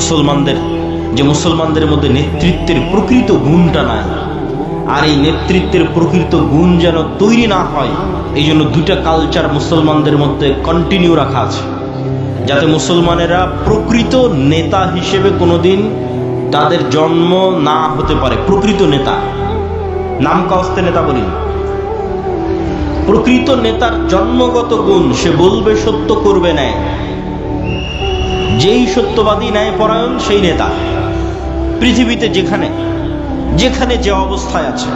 মুসলমানদের, যে মুসলমানদের মধ্যে নেতৃত্বের প্রকৃত গুণটা নাই। আর এই নেতৃত্বের প্রকৃত গুণ যেন তৈরি না হয়, এই জন্য দুটা কালচার মুসলমানদের মধ্যে কন্টিনিউ রাখা আছে। যাতে মুসলমানেরা প্রকৃত নেতা হিসেবে কোনোদিন তাদের জন্ম না হতে পারে। প্রকৃত নেতা। নাম কাস্তে নেতা বলি। প্রকৃত নেতার জন্মগত গুণ সে বলবে, সত্য করবে ন্যায় যেই সত্যবাদী ন্যায় পরায়ণ সেই নেতা পৃথিবীতে যেখানে যেখানে যে অবস্থায় আছে,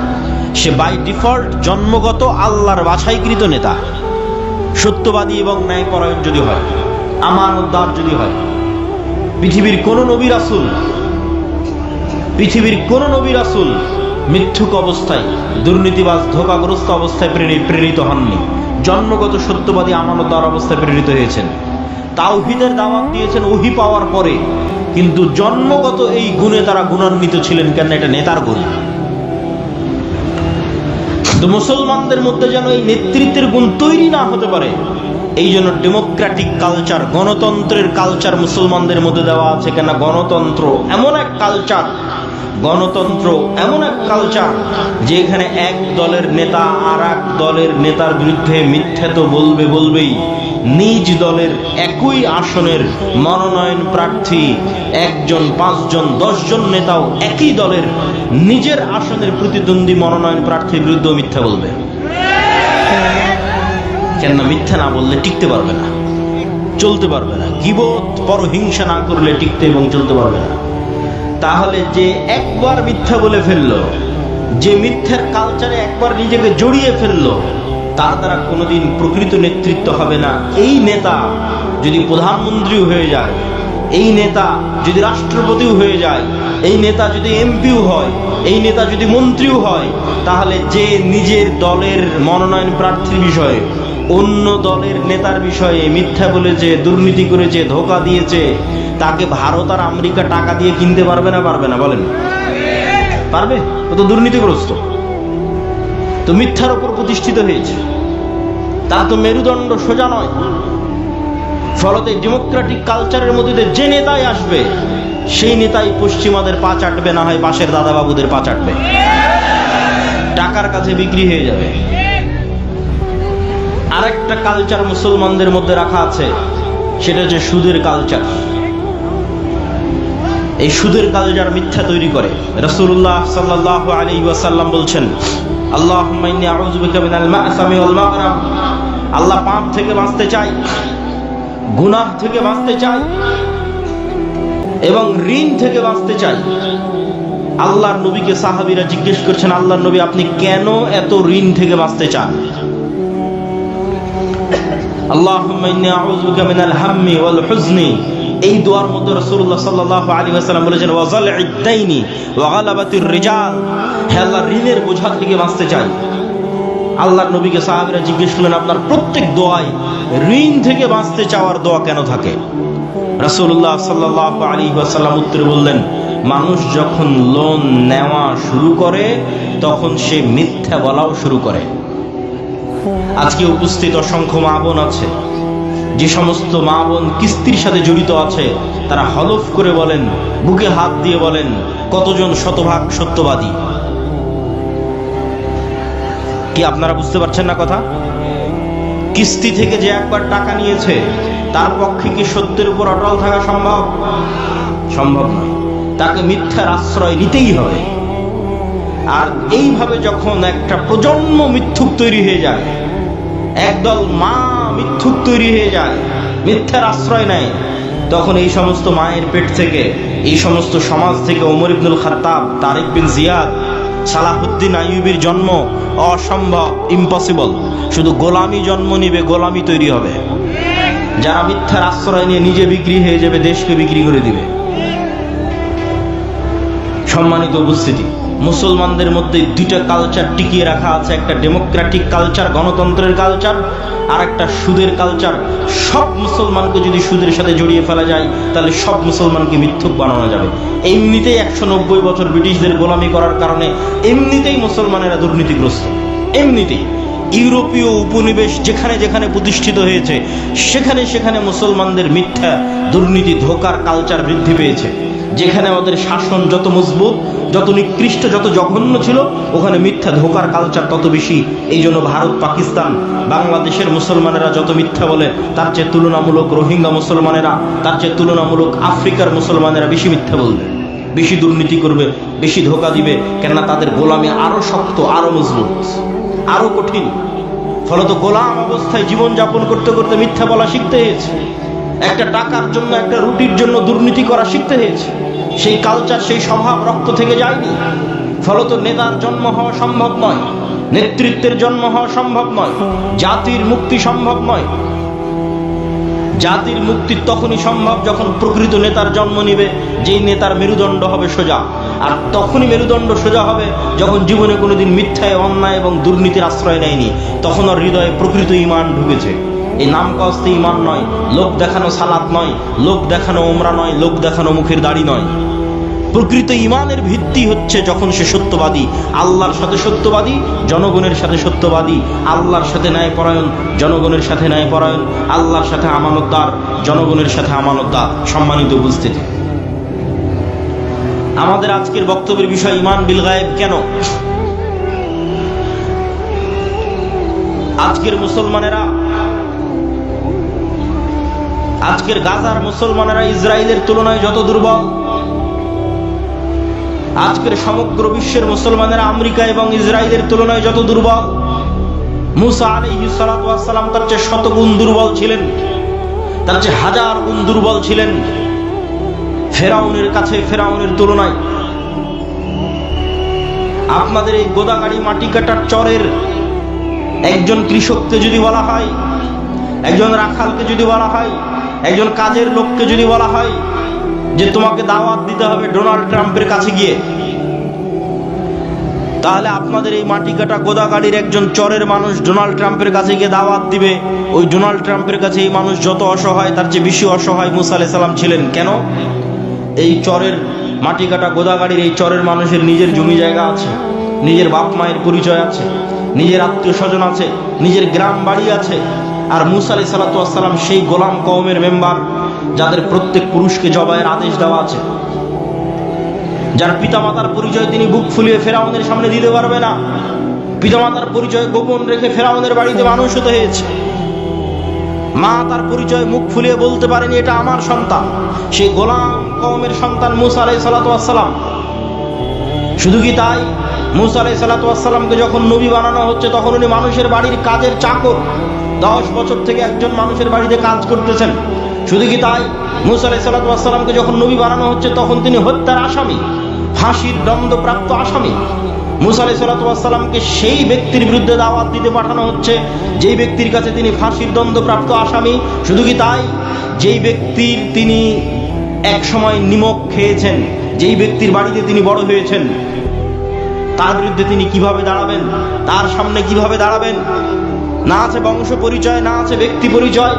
সে বাই ডিফল্ট জন্মগত আল্লাহর বাছাইকৃত নেতা। সত্যবাদী এবং ন্যায়পরায়ণ যদি হয়, আমানতদার যদি হয়, পৃথিবীর কোন নবী রাসুল, পৃথিবীর কোন নবী রাসুল মিথ্যুক অবস্থায়, দুর্নীতিবাজ, ধোকাগ্রস্ত অবস্থায় প্রেরিত হননি। জন্মগত সত্যবাদী, আমানতদার অবস্থায় প্রেরিত হয়েছেন। তাওহিদের দাওয়াত দিয়েছেন ওহি পাওয়ার পরে। কিন্তু জন্মগত এই গুণে তারা গুণান্বিত ছিলেন কেন? এটা নেতার গুণ। তো মুসলমানদের মধ্যে যেন এই নেতৃত্বের গুণ তৈরি না হতে পারে, এই জন্য ডেমোক্রেটিক কালচার গণতন্ত্রের কালচার মুসলমানদের মধ্যে দেওয়া আছে কেন? গণতন্ত্র এমন এক কালচার গণতন্ত্র এমন এক কালচার যেখানে এক দলের নেতা আর এক দলের নেতার বিরুদ্ধে মিথ্যে তো বলবে বলবেই। নিজ দলের একই আসনের মনোনয়ন প্রার্থী একজন, পাঁচজন, দশজন নেতাও একই দলের নিজের আসনের প্রতিদ্বন্দ্বী মনোনয়ন প্রার্থীর বিরুদ্ধে মিথ্যা বলবে। কেননা মিথ্যা না বললে টিকতে পারবে না, চলতে পারবে না। গিবত, পরহিংসা না করলে টিকতে এবং চলতে পারবে না। তাহলে যে একবার মিথ্যা বলে ফেলল, যে মিথ্যার কালচারে একবার নিজেকে জড়িয়ে ফেলল, তার দ্বারা কোনোদিন প্রকৃত নেতৃত্ব হবে না। এই নেতা যদি প্রধানমন্ত্রীও হয়ে যায়, এই নেতা যদি রাষ্ট্রপতিও হয়ে যায়, এই নেতা যদি এমপিও হয়, এই নেতা যদি মন্ত্রীও হয়, তাহলে যে নিজের দলের মনোনয়ন প্রার্থীর বিষয়ে, অন্য দলের নেতার বিষয়ে মিথ্যা বলেছে, দুর্নীতি করেছে, ধোকা দিয়েছে তাকে ভারত আর আমেরিকা টাকা দিয়ে কিনতে পারবে না পারবে না, বলেন। পারবে? ও তো দুর্নীতিগ্রস্ত। তো মিথ্যার উপর প্রতিষ্ঠিত হয়েছে। তার তো মেরুদণ্ড সোজা নয়। ফলতে ডেমোক্রেটিক কালচারের মধ্যে যে নেতাই আসবে, সেই নেতাই পশ্চিমাদের পা চাটবে, না হয় পাশের দাদাবাবুদের পা চাটবে। টাকার কাছে বিক্রি হয়ে যাবে। আরেকটা কালচার মুসলমানদের মধ্যে রাখা আছে, সেটা হচ্ছে সুদের কালচার। এই সুদের কালচার মিথ্যা তৈরি করে। রাসূলুল্লাহ সাল্লাল্লাহু আলাইহি ওয়াসাল্লাম বলছেন আল্লাহ আল্লাহ পাপ থেকে বাঁচতে চাই গুনাহ থেকে বাঁচতে চাই এবং ঋণ থেকে বাঁচতে চাই আল্লাহর নবীকে সাহাবীরা জিজ্ঞেস করছেন, আল্লাহর নবী, আপনি কেন এত ঋণ থেকে বাঁচতে চান? আল্লাহ মিনাল হাম্মি ওয়াল হুজনি এই দোয়ার মধ্যে রাসূলুল্লাহ সাল্লাল্লাহু আলাইহি ওয়াসাল্লাম বলেছেন, ওয়াজাল ইদ্দাইনি ওয়া গালাবাতির রিজাল। হে আল্লাহ, ঋণের বোঝা থেকে বাঁচতে চাই। আল্লাহর নবীকে সাহাবীরা জিজ্ঞেস করলেন, আপনার প্রত্যেক দোয়ায় ঋণ থেকে বাঁচতে চাওয়ার দোয়া কেন থাকে? রাসূলুল্লাহ সাল্লাল্লাহু আলাইহি ওয়াসাল্লাম উত্তরে বললেন, মানুষ যখন লোন নেওয়া শুরু করে, তখন সে মিথ্যা বলাও শুরু করে। আজকে উপস্থিত অসংখ্য মা বোন আছে যে সমস্ত মা বোন কিস্তির সাথে জড়িত আছে, তারা হলফ করে বলেন, বুকে হাত দিয়ে বলেন, কতজন শতভাগ সত্যবাদী? কি আপনারা বুঝতে পারছেন না কথা? কিস্তি থেকে যে একবার টাকা নিয়েছে, তার পক্ষে কি সত্যের উপর অটল থাকা সম্ভব? সম্ভব নয়। তাকে মিথ্যার আশ্রয় নিতেই হবে। আর এইভাবে যখন একটা প্রজন্ম মিথ্যুক তৈরি হয়ে যায় একদল মা মিথ্যুক তৈরি হয়ে যায়, মিথ্যার আশ্রয় নেয়। তখন এই সমস্ত মায়ের পেট থেকে, এই সমস্ত সমাজ থেকে ওমর ইবনুল খাত্তাব, তারিক বিন জিয়াদ, সালাহুদ্দিন আইয়ুবির জন্ম অসম্ভব ইম্পসিবল শুধু গোলামি জন্ম নিবে, গোলামি তৈরি হবে। যারা মিথ্যার আশ্রয় নিয়ে নিজে বিক্রি হয়ে যাবে, দেশকে বিক্রি করে দিবে। সম্মানিত উপস্থিতি। মুসলমানদের মধ্যে দুইটা কালচার টিকিয়ে রাখা আছে, একটা ডেমোক্রেটিক কালচার গণতন্ত্রের কালচার আর একটা সুদের কালচার সব মুসলমানকে যদি সুদের সাথে জড়িয়ে ফেলা যায়, তাহলে সব মুসলমানকে মিথ্যুক বানানো যাবে। এমনিতেই একশো নব্বই বছর ব্রিটিশদের গোলামি করার কারণে এমনিতেই মুসলমানেরা দুর্নীতিগ্রস্ত। এমনিতেই। ইউরোপীয় উপনিবেশ যেখানে যেখানে প্রতিষ্ঠিত হয়েছে, সেখানে সেখানে মুসলমানদের মিথ্যা দুর্নীতি ধোকার কালচার বৃদ্ধি পেয়েছে। যেখানে আমাদের শাসন যত মজবুত, যত নিকৃষ্ট, যত জঘন্য ছিল, ওখানে মিথ্যা ধোকার কালচার তত বেশি। এই জন্য ভারত, পাকিস্তান, বাংলাদেশের মুসলমানেরা যত মিথ্যা বলে, তার চেয়ে তুলনামূলক রোহিঙ্গা মুসলমানেরা, তার চেয়ে তুলনামূলক আফ্রিকার মুসলমানেরা বেশি মিথ্যা বলবে। বেশি দুর্নীতি করবে, বেশি ধোকা দিবে, কেননা তাদের গোলামি আরও শক্ত আরও মজবুত আরও কঠিন। ফলত গোলাম অবস্থায় জীবন যাপন করতে করতে মিথ্যা বলা শিখতে হয়েছে। একটা টাকার জন্য, একটা রুটির জন্য দুর্নীতি করা শিখতে হয়েছে। সেই কালচার সেই স্বভাব রক্ত থেকে যায়নি। ফলত নেতার জন্ম হওয়া সম্ভব নয়, নেতৃত্বের জন্ম হওয়া সম্ভব নয়, জাতির মুক্তি সম্ভব নয়। জাতির মুক্তি তখনই সম্ভব যখন প্রকৃত নেতার জন্ম নিবে, যেই নেতার মেরুদণ্ড হবে সোজা। আর তখনই মেরুদণ্ড সোজা হবে যখন জীবনে কোনোদিন মিথ্যায়, অন্যায় এবং দুর্নীতির আশ্রয় নেয়নি। তখন ওর হৃদয়ে প্রকৃত ইমান ঢুকেছে। এই নাম কস্তে ইমান নয় লোক দেখানো সালাত নয় লোক দেখানো ওমরা নয় লোক দেখানো মুখের দাড়ি নয়। প্রকৃত ইমানের ভিত্তি হচ্ছে যখন সে সত্যবাদী, আল্লাহর সাথে সত্যবাদী, জনগণের সাথে সত্যবাদী, আল্লাহর সাথে ন্যায়পরায়ণ, জনগণের সাথে ন্যায়পরায়ণ, আল্লাহর সাথে আমানতদার, জনগণের সাথে আমানতদার, সম্মানিত উপস্থিতি। আমাদের আজকের বক্তব্যের বিষয় ইমান বিল গায়েব কেন? আজকের মুসলমানেরা আজকের গাজার মুসলমানেরা ইসরায়েলের তুলনায় যত দুর্বল, আজকের সমগ্র বিশ্বের মুসলমানেরা আমেরিকা এবং ইসরায়েলের তুলনায় যত দুর্বল, মুসা আলাইহি সালাম তার চেয়ে শতগুণ দুর্বল ছিলেন, তার চেয়ে হাজার গুণ দুর্বল ছিলেন ফেরাউনের কাছে ফেরাউনের তুলনায়। আপনাদের এই গোদাগাড়ি মাটি কাটার চরের একজন কৃষককে যদি বলা হয়, একজন রাখালকে যদি বলা হয় একজন কাজের লোককে যদি বলা হয় যে তোমাকে দাওয়াত দিতে হবে ডোনাল্ড ট্রাম্পের কাছে গিয়ে, তাহলে আপনাদের এই মাটি কাটা গোদাগাড়ির একজন চরের মানুষ ডোনাল্ড ট্রাম্পের কাছে গিয়ে দাওয়াত দিবে। ওই ডোনাল্ড ট্রাম্পের কাছে এই মানুষ যত অসহায়, তার চেয়ে বেশি অসহায় মুসা সালাম ছিলেন। কেন? এই চরের মাটি কাটা গোদাগাড়ির এই চরের মানুষের নিজের জমি জায়গা আছে, নিজের বাপ মায়ের পরিচয় আছে, নিজের আত্মীয় স্বজন আছে, নিজের গ্রাম বাড়ি আছে আর মুসা আলাই সালাতাম সেই গোলাম কওমের মেম্বার যাদের প্রত্যেক পুরুষকে জবাইয়ের আদেশ দেওয়া আছে। যার পিতামাতার পরিচয় তিনি বুক ফুলিয়ে ফেরাউনের সামনে দিতে পারবে না। পিতামাতার পরিচয় গোপন রেখে ফেরাউনের বাড়িতে মানুষ হতে হয়েছে। মা তার পরিচয় মুখ ফুলিয়ে বলতে পারেনি, এটা আমার সন্তান। সেই গোলাম কওমের সন্তান মুসা আলাই সালাতাম শুধু কি তাই? মুসা আলাই সালাতামকে যখন নবী বানানো হচ্ছে, তখন উনি মানুষের বাড়ির কাজের চাকর। দশ বছর থেকে একজন মানুষের বাড়িতে কাজ করতেছেন। শুধু কি তাই? মুসা সালাতামকে যখন নবী বানানো হচ্ছে, তখন তিনি হত্যার আসামি, ফাঁসির দণ্ডপ্রাপ্ত আসামি। মুসা সালাতামকে সেই ব্যক্তির বিরুদ্ধে দাওয়াত দিতে পাঠানো হচ্ছে, যেই ব্যক্তির কাছে তিনি ফাঁসির দণ্ডপ্রাপ্ত আসামি। শুধু কি তাই? যেই ব্যক্তির তিনি এক সময় নিমক খেয়েছেন, যেই ব্যক্তির বাড়িতে তিনি বড় হয়েছেন, তার বিরুদ্ধে তিনি কীভাবে দাঁড়াবেন, তার সামনে কীভাবে দাঁড়াবেন না আছে বংশ পরিচয়, না আছে ব্যক্তি পরিচয়।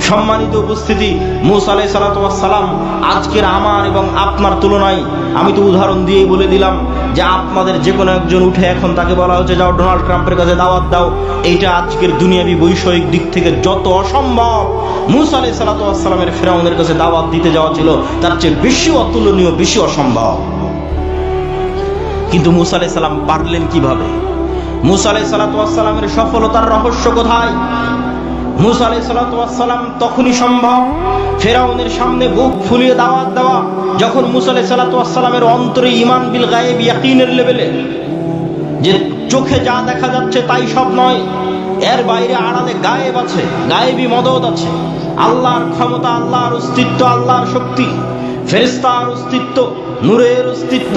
সম্মানিত উপস্থিতি, মুসা আলাই সালাম আজকের আমার এবং আপনার তুলনায় আমি তো উদাহরণ দিয়েই বলে দিলাম যে আপনাদের যে কোনো একজন উঠে এখন তাকে বলা হচ্ছে যাও ডোনাল্ড ট্রাম্পের কাছে দাওয়াত দাও। এইটা আজকের দুনিয়াবি বৈষয়িক দিক থেকে যত অসম্ভব। মুসা সালাতামের ফেরাউনের কাছে দাওয়াত দিতে যাওয়া ছিল, তার চেয়ে বেশি অতুলনীয়, বেশি অসম্ভব। কিন্তু মুসা সাল্লাম পারলেন কীভাবে? মুসা আলাই সালাতামের সফলতার রহস্য কোথায়? মুসা আলাই সালাতাম তখনই সম্ভব। ফেরাউনের সামনে বুক ফুলিয়ে দাওয়াত দেওয়া, যখন মুসা আলাই সালাতামের অন্তরে ইমান বিল গায়েব ইয়াকিনের লেভেলে, যে চোখে যা দেখা যাচ্ছে তাই সব নয়, এর বাইরে আড়ালে গায়েব আছে, গায়েবী মদত আছে। আল্লাহর ক্ষমতা, আল্লাহর অস্তিত্ব, আল্লাহর শক্তি ফেরিস্তার অস্তিত্ব নূরের অস্তিত্ব,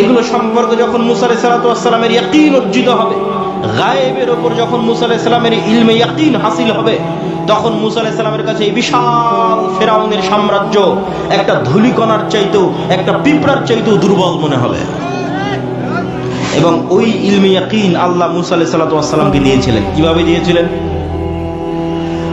এগুলো সম্পর্কে যখন মুসা সালাতামের ইয়াকিন অর্জিত হবে, গায়েবের ওপর যখন মুসা আলাহ সাল্লামের ইলমে ইয়াকিন হাসিল হবে, তখন মুসা আলাহ সাল্লামের কাছে এই বিশাল ফেরাউনের সাম্রাজ্য একটা ধুলিকণার চাইতেও, একটা পিঁপড়ার চাইতেও দুর্বল মনে হবে। এবং ওই ইলমে ইয়াকিন আল্লাহ মুসা আলাহ সাল্লাতামকে দিয়েছিলেন। কীভাবে দিয়েছিলেন?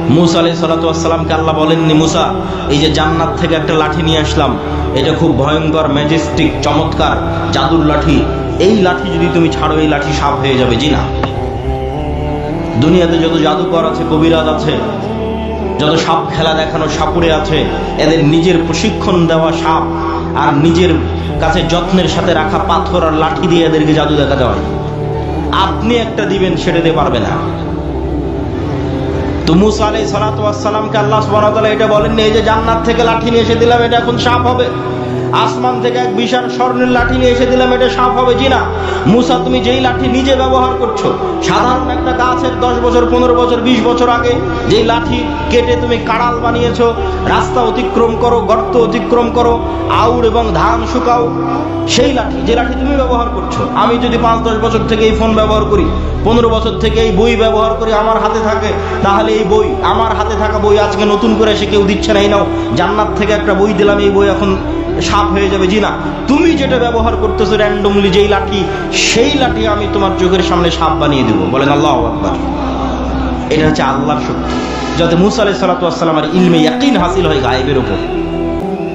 মুসা আলি সালাতামকে আল্লাহ বলেননি, মুসা, এই যে জান্নাত থেকে একটা লাঠি নিয়ে আসলাম, এটা খুব ভয়ঙ্কর ম্যাজেস্টিক চমৎকার, জাদুর লাঠি। এই লাঠি যদি তুমি ছাড়ো, এই লাঠি সাপ হয়ে যাবে জি না দুনিয়াতে যত জাদুকর আছে, কবিরাজ আছে, যত সাপ খেলা দেখানো সাপুরে আছে, এদের নিজের প্রশিক্ষণ দেওয়া সাপ আর নিজের কাছে যত্নের সাথে রাখা পাথর আর লাঠি দিয়ে এদেরকে জাদু দেখাতে হয়। আপনি একটা দিবেন, সেটা দিয়ে পারবে না। তো মুসা আলাই সালাতামকে আল্লাহ সুবাহ এটা বলেননি, এই যে জান্নাত থেকে লাঠি নিয়ে এসে দিলাম, এটা এখন সাপ হবে। আসমান থেকে এক বিশাল স্বর্ণের লাঠি নিয়ে এসে দিলাম, এটা সাপ হবে জিনা মুসা, তুমি যেই লাঠি নিজে ব্যবহার করছ, সাধারণ একটা গাছের দশ বছর, পনেরো বছর, বিশ বছর আগে যেই লাঠি কেটে তুমি কাড়াল বানিয়েছো, রাস্তা অতিক্রম করো, গর্ত অতিক্রম করো, আউর এবং ধান শুকাও, সেই লাঠি, যে লাঠি তুমি ব্যবহার করছ, আমি যদি পাঁচ, দশ বছর থেকে এই ফোন ব্যবহার করি, পনেরো বছর থেকে এই বই ব্যবহার করি, আমার হাতে থাকে, তাহলে এই বই, আমার হাতে থাকা বই আজকে নতুন করে এসে কেউ দিচ্ছে না, এই নাও, জান্নাত থেকে একটা বই দিলাম, এই বই এখন সাপ হয়ে যাবে জি না তুমি যেটা ব্যবহার করতেছো র্যান্ডমলি যেই লাঠি, সেই লাঠি আমি তোমার চোখের সামনে সাপ বানিয়ে দেবো। বলেন আল্লাহ আকবর। এটা হচ্ছে আল্লাহর শক্তি। যাতে মুসা আলাহ সালাতামের ইলমে ইয়াকিন হাসিল হয় গায়েবের ওপর